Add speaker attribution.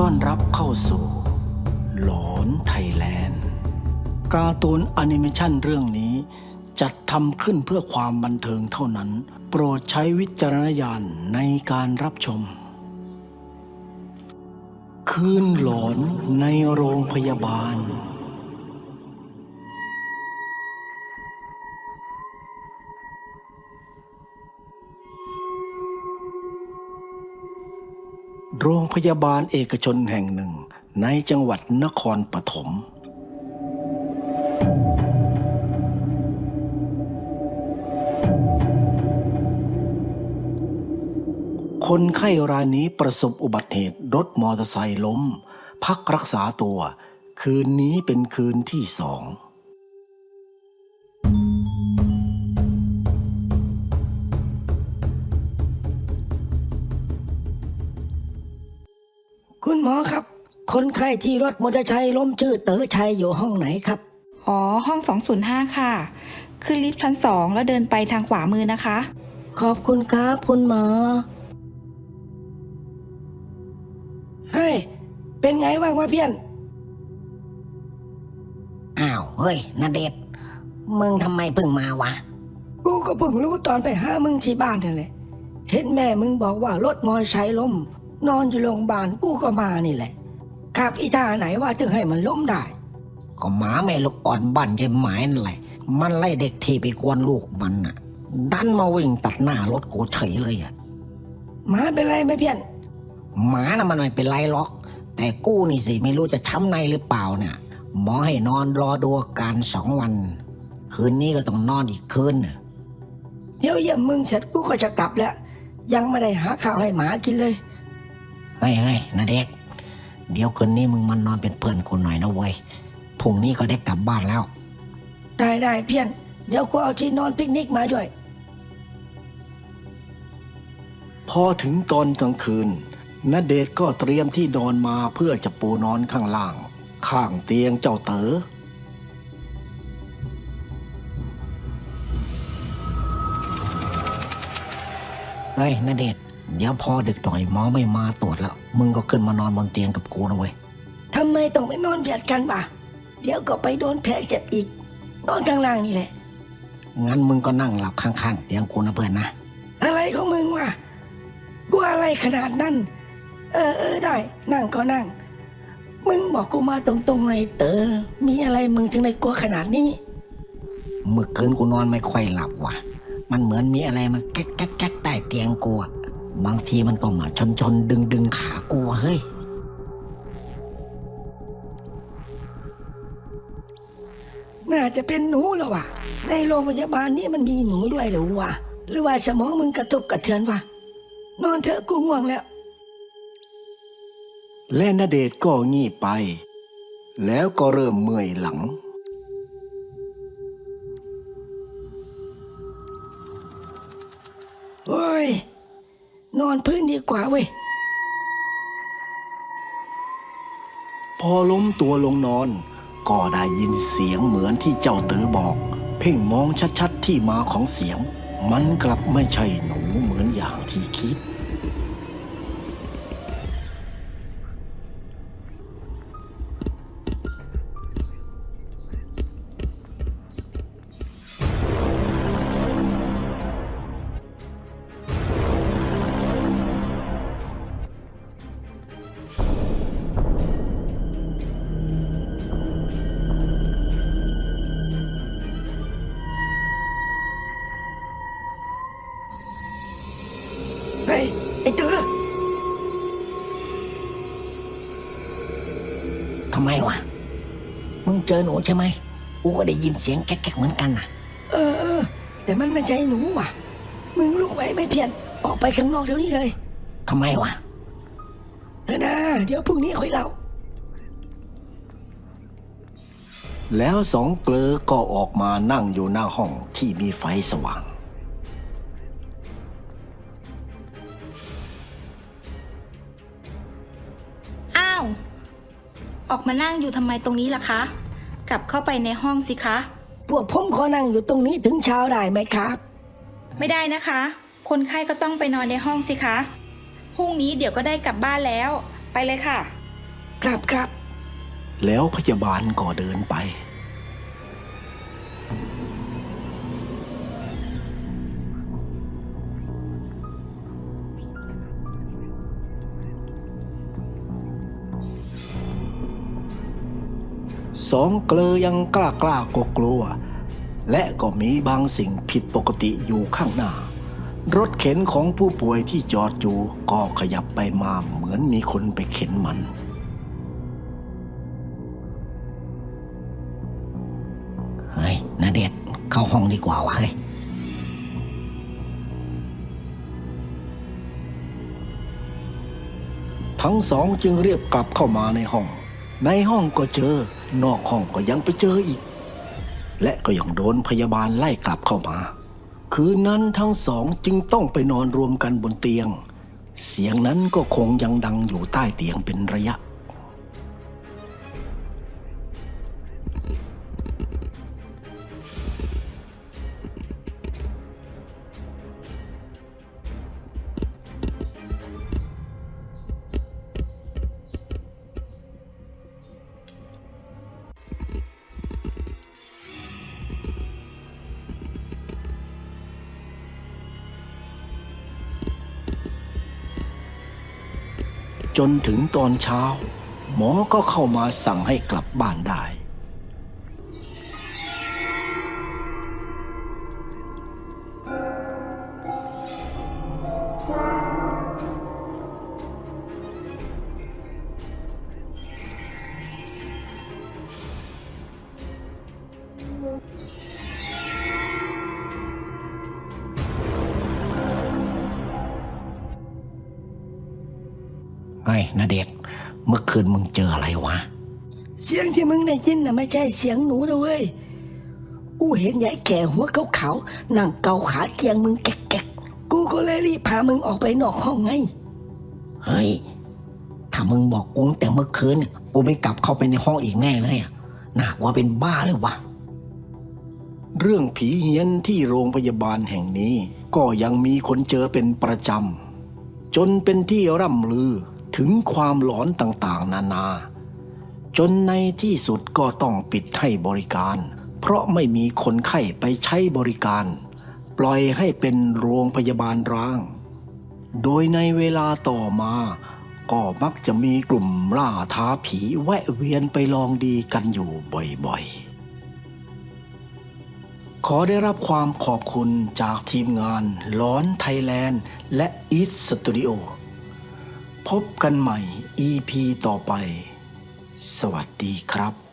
Speaker 1: ต้อนรับเข้าสู่ หลอนไทยแลนด์การ์ตูนแอนิเมชันเรื่องนี้ จัดทำขึ้นเพื่อความบันเทิงเท่านั้น โปรดใช้วิจารณญาณในการรับชม คืนหลอนในโรงพยาบาล โรงพยาบาลเอกชนแห่งหนึ่งในจังหวัดนครปฐม คนไข้รายนี้ประสบอุบัติเหตุรถมอเตอร์ไซค์ล้ม พักรักษาตัว คืนนี้เป็นคืนที่สอง
Speaker 2: คุณหมอครับ คนไข้ที่รถมอเตอร์ไซค์ล้มชื่อเต๋อชัยอยู่ห้องไหนครับ
Speaker 3: อ๋อ ห้อง 205 ค่ะ ขึ้นลิฟต์ชั้น2แล้วเดินไปทางขวามือนะคะ
Speaker 2: ขอบคุณครับคุณหมอเฮ้ยเป็นไงบ้างวะเพี้ยน
Speaker 4: อ้าวเฮ้ยนาเดชน์มึงทำไมเพิ่งมาวะ
Speaker 2: กูก็เพิ่งรู้ตอนไปหามึงที่บ้านนั่นแหละเห็นแม่มึงบอกว่ารถมอเตอร์ไซค์ล้ม นอนอยู่โรงพยาบาลกูก็มานี่แหละขับอีท่าไหนว่าถึงให้มันล้มได้
Speaker 4: ก็หมาแม่ลูกอ่อนบ้านใจหมายนั่นแหละ มันไล่เด็กที่ไปกวนลูกมันน่ะ ดันมาวิ่งตัดหน้ารถกูเฉยเลยอะ
Speaker 2: หมาเป็นไรไหมเพี้ยน
Speaker 4: หมาน่ะมันไม่เป็นไรหรอก แต่กูนี่สิไม่รู้จะช้ำในหรือเปล่าเนี่ย หมอให้นอนรอดูอาการสองวัน คืนนี้ก็ต้องนอนอีกคืนน่ะ
Speaker 2: เดี๋ยวเยี่ยมมึงเสร็จกูก็จะกลับแล้ว ยังไม่ได้หาข้าวให้หมากินเลย
Speaker 4: เฮ้ยเฮ้ยนาเด็ก เดี๋ยวคืนนี้มึงมานอนเป็นเพื่อนกูหน่อยนะเว้ยพรุ่งนี้ก็ได้กลับบ้านแล้ว
Speaker 2: ได้ได้เพี้ยน เดี๋ยวกูเอาที่นอนปิกนิกมาด้วย
Speaker 1: พอถึงตอนกลางคืนณเดชน์ก็เตรียมที่นอนมาเพื่อจะปูนอนข้างล่าง ข้างเตียงเจ้าเต๋อ
Speaker 4: เฮ้ยนาเดชน์ เดี๋ยวพอดึกหน่อยหมอไม่มาตรวจแล้ว มึงก็ขึ้นมานอนบนเตียงกับกูนะเว้ย
Speaker 2: ทำไมต้องไปนอนเบียดกันบ่ะเดี๋ยวก็ไปโดนแผลเจ็บอีก นอนข้างล่างนี่แหละ
Speaker 4: งั้นมึงก็นั่งหลับข้างๆเตียงกูนะเพื่อนนะ
Speaker 2: อะไรของมึงวะกลัวอะไรขนาดนั้น เออเออได้ นั่งก็นั่ง มึงบอกกูมาตรงๆเลยเต๋อ มีอะไรมึงถึงได้กลัวขนาดนี้
Speaker 4: เมื่อคืนกูนอนไม่ค่อยหลับว่ะ มันเหมือนมีอะไรมาแก๊กแก๊กแก๊กใต้เตียงกูอะ บางทีมันก็มาชนชนดึงดึงขากูเฮ้ย
Speaker 2: น่าจะเป็นหนูแล้ววะในโรงพยาบาลนี้มันมีหนูด้วยหรือวะ หรือว่าสมองมึงกระตุกกระเทือนวะ นอนเถอะกูง่วงแล้ว
Speaker 1: และณเดชก็งีบไป แล้วก็เริ่มเมื่อยหลัง
Speaker 2: นอนพื้นดีกว่าเว้ย
Speaker 1: พอล้มตัวลงนอน ก็ได้ยินเสียงเหมือนที่เจ้าเต๋อบอก เพ่งมองชัดๆที่มาของเสียง มันกลับไม่ใช่หนูเหมือนอย่างที่คิด
Speaker 4: มึงเจอหนูใช่ไหมกูก็ได้ยินเสียงแก๊กๆเหมือนกันน่ะ
Speaker 2: เออเออแต่มันไม่ใช่หนูว่ะ มึงลุกไหวไม่เพี้ยน ออกไปข้างนอกเดี๋ยวนี้เลย
Speaker 4: ทำไมวะ
Speaker 2: เถอะนะเดี๋ยวพรุ่งนี้ค่อยเล่า
Speaker 1: แล้วสองเปลอก็ออกมานั่งอยู่หน้าห้องที่มีไฟสว่าง
Speaker 3: ออกมานั่งอยู่ทำไมตรงนี้ล่ะคะ กลับเข้าไปในห้องสิคะ
Speaker 2: พวกผมขอนั่งอยู่ตรงนี้ถึงเช้าได้ไหมครับ
Speaker 3: ไม่ได้นะคะ คนไข้ก็ต้องไปนอนในห้องสิคะ พรุ่งนี้เดี๋ยวก็ได้กลับบ้านแล้ว ไปเลยค่ะ
Speaker 2: ครับครับ
Speaker 1: แล้วพยาบาลก็เดินไป สองเกลอยังกล้ากล้ากลัวกลัว และก็มีบางสิ่งผิดปกติอยู่ข้างหน้า รถเข็นของผู้ป่วยที่จอดอยู่ก็ขยับไปมาเหมือนมีคนไปเข็นมัน
Speaker 4: เฮ้ยนาเดชน์เข้าห้องดีกว่าวะเฮ้ย
Speaker 1: ทั้งสองจึงเรียบกลับเข้ามาในห้อง ในห้องก็เจอ นอกห้องก็ยังไปเจออีก และก็ยังโดนพยาบาลไล่กลับเข้ามา คืนนั้นทั้งสองจึงต้องไปนอนรวมกันบนเตียง เสียงนั้นก็คงยังดังอยู่ใต้เตียงเป็นระยะ จนถึงตอนเช้า หมอก็เข้ามาสั่งให้กลับบ้านได้
Speaker 4: เฮ้ยนาเดชน์เมื่อคืนมึงเจออะไรวะ
Speaker 2: เสียงที่มึงได้ยินน่ะไม่ใช่เสียงหนูนะเว้ย กูเห็นยายแก่หัวขาวๆนั่งเกาขาเตียงมึงแกกๆกูก็เลยรีบพามึงออกไปนอกห้องไง
Speaker 4: เฮ้ย ถ้ามึงบอกกูตั้งแต่เมื่อคืนเนี่ยกูไม่กลับเข้าไปในห้องอีกแน่เลยอะน่ากว่าเป็นบ้าเลยวะ
Speaker 1: เรื่องผีเฮี้ยนที่โรงพยาบาลแห่งนี้ ก็ยังมีคนเจอเป็นประจำ จนเป็นที่ร่ำลือ ถึงความหลอนต่างๆ นานา จนในที่สุดก็ต้องปิดให้บริการ เพราะไม่มีคนไข้ไปใช้บริการ ปล่อยให้เป็นโรงพยาบาลร้าง โดยในเวลาต่อมา ก็มักจะมีกลุ่มล่าท้าผีแวะเวียนไปลองดีกันอยู่บ่อยๆขอได้รับความขอบคุณจากทีมงานร้อนไทยแลนด์ และอีทสตูดิโอ พบกันใหม่ EP ต่อไป สวัสดีครับ